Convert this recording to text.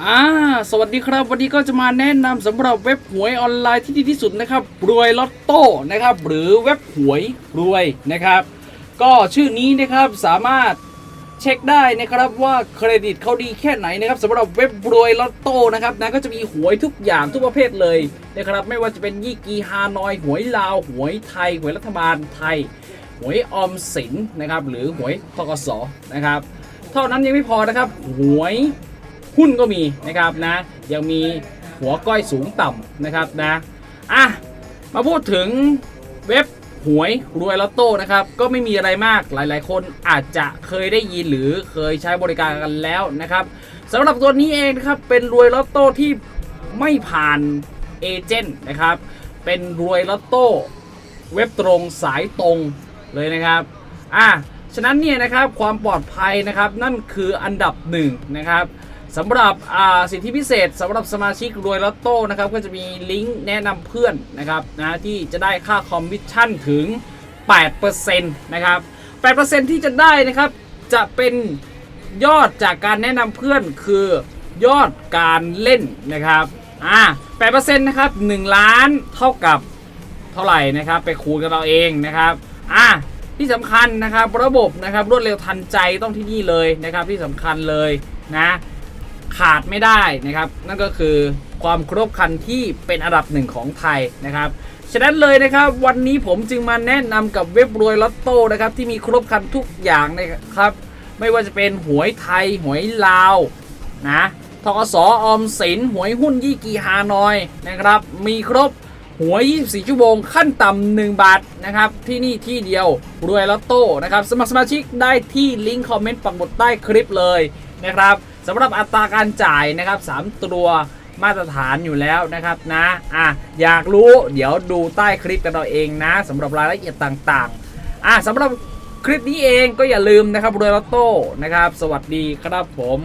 อ่าสวัสดีครับวันนี้ก็จะมาแนะนำสำหรับเว็บหวยออนไลน์ที่ดีที่สุดนะครับรวยลอตโต้นะครับหรือเว็บหวยรวยนะครับ ก็ชื่อนี้นะครับสามารถเช็คได้นะครับว่าเครดิตเขาดีแค่ไหนนะครับสำหรับเว็บรวยลอตโต้นะครับนะก็จะมีหวยทุกอย่างทุกประเภทเลยนะครับไม่ว่าจะเป็นยี่กีฮานอย หวยลาว หวยไทย หวยรัฐบาลไทย หวยออมสินนะครับหรือหวยทกสนะครับเท่านั้นยังไม่พอนะครับหวย หุ้นก็มีนะครับนะยังมีหัวก้อยสูงต่ำนะครับนะอะมาพูดถึงเว็บหวยรวยลอตโต้นะครับก็ไม่มีอะไรมากหลาย ๆ คนอาจจะเคยได้ยินหรือเคยใช้บริการกันแล้วนะครับสำหรับตัวนี้เองนะครับเป็นรวยลอตโต้ที่ไม่ผ่านเอเจนต์นะครับเป็นรวยลอตโต้เว็บตรงสายตรงเลยนะครับอะฉะนั้นเนี่ยนะครับความปลอดภัยนะครับนั่นคืออันดับหนึ่งนะครับ สำหรับอ่าสิทธิพิเศษสำหรับสมาชิกรวยลอตโต้นะครับก็จะมีลิงก์แนะนำเพื่อนนะครับนะที่จะได้ค่าคอมมิชชั่นถึง 8%นะครับ 8%ที่จะได้นะครับจะเป็นยอดจากการแนะนำเพื่อนคือยอดการเล่นนะครับอ่า8%นะครับ1ล้านเท่ากับเท่าไหร่นะครับ ไปคูณกันเราเองนะครับอะที่สำคัญนะครับระบบนะครับรวดเร็วทันใจต้องที่นี่เลยนะครับที่สำคัญเลยนะ ขาดไม่ได้นะครับ นั่นก็คือความครบครันที่เป็นอันดับหนึ่งของไทยนะครับฉะนั้นเลยนะครับวันนี้ผมจึงมาแนะนำกับเว็บรวยลอตโต้นะครับที่มีครบครันทุกอย่างนะครับ ไม่ว่าจะเป็นหวยไทยหวยลาวนะทกสออมสินหวยหุ้นยี่กีฮานอยนะครับ มีครบหวย 24 ชั่วโมงขั้นต่ำ1บาทนะครับ ที่นี่ที่เดียวรวยลอตโต้นะครับ สมัครสมาชิกได้ที่ลิงก์คอมเมนต์ปักหมุดใต้คลิปเลยนะครับ สำหรับอัตราการจ่ายนะครับ 3 ตัวมาตรฐานอยู่แล้วนะครับนะอะอยากรู้เดี๋ยวดูใต้คลิปกันเราเองนะสำหรับรายละเอียดต่างๆอะสำหรับคลิปนี้เองก็อย่าลืมนะครับรวยลอตโต้นะครับ สวัสดีครับผม